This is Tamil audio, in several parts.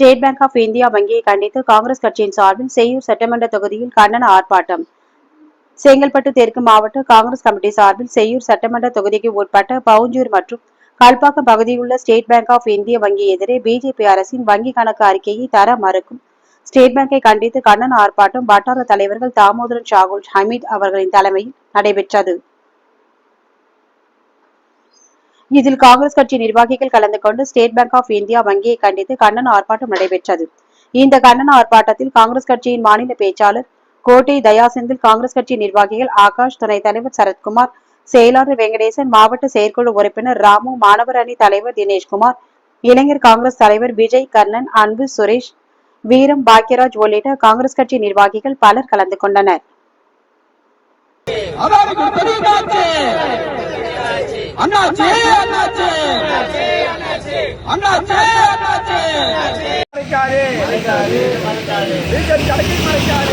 ஸ்டேட் பேங்க் ஆஃப் இந்தியா வங்கியை கண்டித்து காங்கிரஸ் கட்சியின் சார்பில் செய்யூர் சட்டமன்ற தொகுதியில் கண்டன ஆர்ப்பாட்டம். செங்கல்பட்டு தெற்கு மாவட்ட காங்கிரஸ் கமிட்டி சார்பில் செய்யூர் சட்டமன்ற தொகுதிக்கு உட்பட்ட பவுஞ்சூர் மற்றும் கல்பாக்கம் பகுதியிலுள்ள ஸ்டேட் பேங்க் ஆஃப் இந்திய வங்கி எதிரே பிஜேபி அரசின் வங்கி கணக்கு அறிக்கையை தர மறுக்கும். ஸ்டேட் பேங்கை கண்டித்து கண்டன ஆர்ப்பாட்டம் வட்டார தலைவர்கள் தாமோதரன் ஷாகுல் ஹமீத் அவர்களின் தலைமையில் நடைபெற்றது. இதில் காங்கிரஸ் கட்சி நிர்வாகிகள் கலந்து கொண்டு ஸ்டேட் பேங்க் ஆஃப் இந்தியா வங்கியை கண்டித்து கண்டன ஆர்ப்பாட்டம் நடைபெற்றது. இந்த கண்டன ஆர்ப்பாட்டத்தில் காங்கிரஸ் கட்சியின் மாநில பேச்சாளர் கோட்டை தயாசெந்தில் காங்கிரஸ் கட்சி நிர்வாகிகள் ஆகாஷ் துணைத் தலைவர் சரத்குமார் செயலாளர் வெங்கடேசன் மாவட்ட செயற்குழு உறுப்பினர் ராமு மாணவர் அணி தலைவர் தினேஷ்குமார் இளைஞர் காங்கிரஸ் தலைவர் விஜய் கர்ணன் அன்பு சுரேஷ் வீரம் பாக்யராஜ் உள்ளிட்ட காங்கிரஸ் கட்சி நிர்வாகிகள் பலர் கலந்து கொண்டனர். அண்ணாச்சி! அண்ணாச்சி! அண்ணாச்சி! அண்ணாச்சி மறைக்காதே! கடைக்கு மறைக்காதே!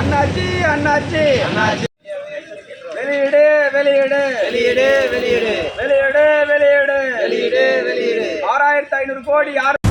அண்ணாச்சி அண்ணாச்சி! வெளியிடு வெளியிடு! வெளியிடு வெளியிடு! வெளியிடு வெளியிடு! வெளியிடு வெளியிடு! ஆறாயிரத்தி ஐநூறு கோடி யார்